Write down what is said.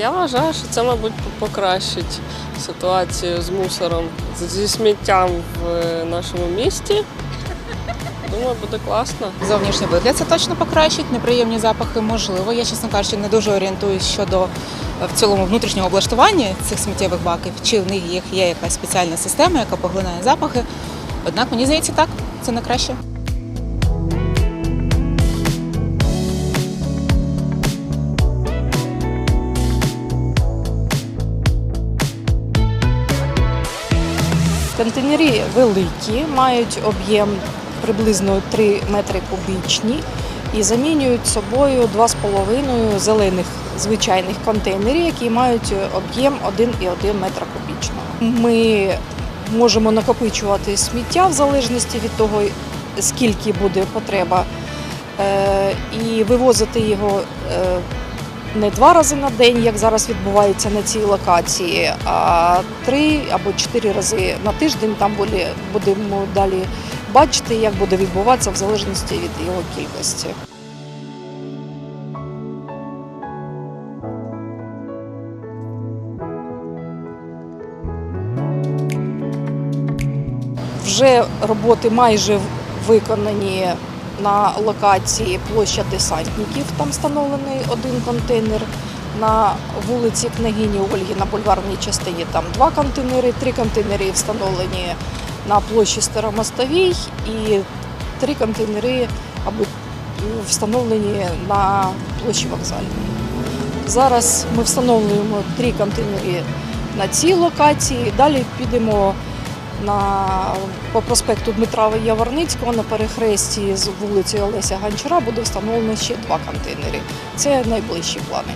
Я вважаю, що це, мабуть, покращить ситуацію з мусором, зі сміттям в е, нашому місті. Думаю, буде класно. Зовнішній вигляд це точно покращить, неприємні запахи можливо. Я, чесно кажучи, не дуже орієнтуюсь щодо е, в цілому внутрішнього облаштування цих сміттєвих баків, чи в них є якась спеціальна система, яка поглинає запахи. Однак мені здається, так, це не краще. Контейнери великі, мають об'єм приблизно 3 метри кубічні і замінюють собою 2,5 зелених звичайних контейнерів, які мають об'єм 1,1 метра кубічного. Ми можемо накопичувати сміття в залежності від того, скільки буде потреба, е, і вивозити його е, не два рази на день, як зараз відбувається на цій локації, а три або чотири рази на тиждень. Там буде- будемо далі бачити, як буде відбуватися в залежності від його кількості. Вже роботи майже виконані на локації площа десантників. Там встановлений один контейнер. На вулиці княгині Ольги на бульварній частині там два контейнери, три контейнери встановлені на площі Старомостовій і три контейнери або встановлені на площі вокзальній. Зараз ми встановлюємо три контейнери на цій локації. Далі підемо на, по проспекту Дмитра Яворницького на перехресті з вулицею Олеся Гончара буде встановлено ще два контейнери. Це найближчі плани.